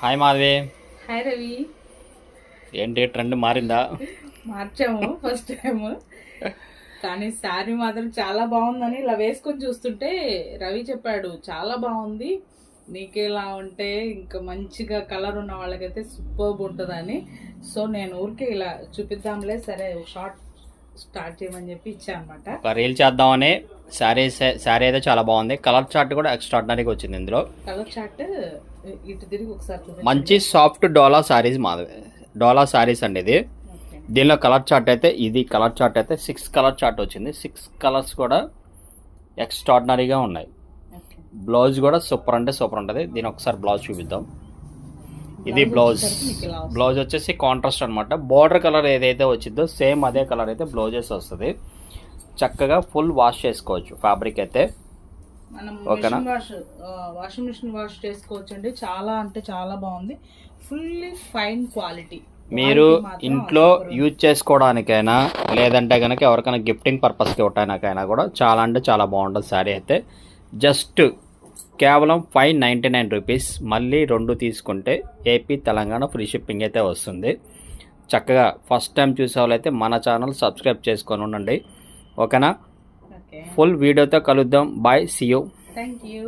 Hi Madhavi. Hi Ravi. ఏంటి trend మారిందా? మార్చాము ఫస్ట్ టైం కానీ శారీ మాత్రం చాలా బాగుందని ఇలా వేసుకొని చూస్తుంటే రవి చెప్పాడు చాలా బాగుంది. నీకేలా ఉంటే ఇంకా మంచిగా కలర్ ఉన్న వాళ్ళకైతే సూపర్బ్ ఉంటుందని. సో నేను ఊరికే ఇలా చూపిద్దాంలే సరే షార్ట్ స్టార్ట్ చేయమని చెప్పి ఇచ్చా అనమాట రీల్ చేద్దామని శారీ శారీ అయితే చాలా బాగుంది. కలర్ చార్ట్ కూడా ఎక్స్ట్రాడినరీగా వచ్చింది ఇందులో. కలర్ చార్ట్ ఇటు తిరిగి ఒకసారి. మంచి సాఫ్ట్ డోలా శారీస్ మాధవి డోలా శారీస్ అండి ఇది. దీనిలో కలర్ చార్ట్ అయితే ఇది కలర్ చార్ట్ అయితే సిక్స్ కలర్ చార్ట్ వచ్చింది. సిక్స్ కలర్స్ కూడా ఎక్స్ట్రాడినరీగా ఉన్నాయి. బ్లౌజ్ కూడా సూపర్ అంటే సూపర్ ఉంటుంది. దీని ఒకసారి బ్లౌజ్ చూపిద్దాం. ఇది బ్లౌజ్. బ్లౌజ్ వచ్చేసి కాంట్రాస్ట్ అనమాట బార్డర్ కలర్ ఏదైతే వచ్చిందో సేమ్ అదే కలర్ అయితే బ్లౌజెస్ వస్తుంది. చక్కగా ఫుల్ వాష్ చేసుకోవచ్చు ఫ్యాబ్రిక్ అయితే. ఓకేనా? వాషింగ్ మిషన్ వాష్ చేసుకోవచ్చు అండి చాలా అంటే చాలా బాగుంది. ఫుల్లీ ఫైన్ క్వాలిటీ మీరు ఇంట్లో. యూజ్ చేసుకోవడానికైనా లేదంటే కనుక ఎవరికైనా గిఫ్టింగ్ పర్పస్కి ఇవ్వడానికైనా కూడా చాలా అంటే చాలా బాగుంటుంది శారీ అయితే. జస్ట్ కేవలం ఫైవ్ నైంటీ నైన్ రూపీస్. మళ్ళీ రెండు తీసుకుంటే ఏపీ తెలంగాణ ఫ్రీ షిప్పింగ్ అయితే వస్తుంది. చక్కగా ఫస్ట్ టైం చూసే వాళ్ళైతే మన ఛానల్ సబ్స్క్రైబ్ చేసుకొని ఉండండి. ఓకేనా? ఓకే. ఫుల్ వీడియోతో కలుద్దాం. Bye. See you thank you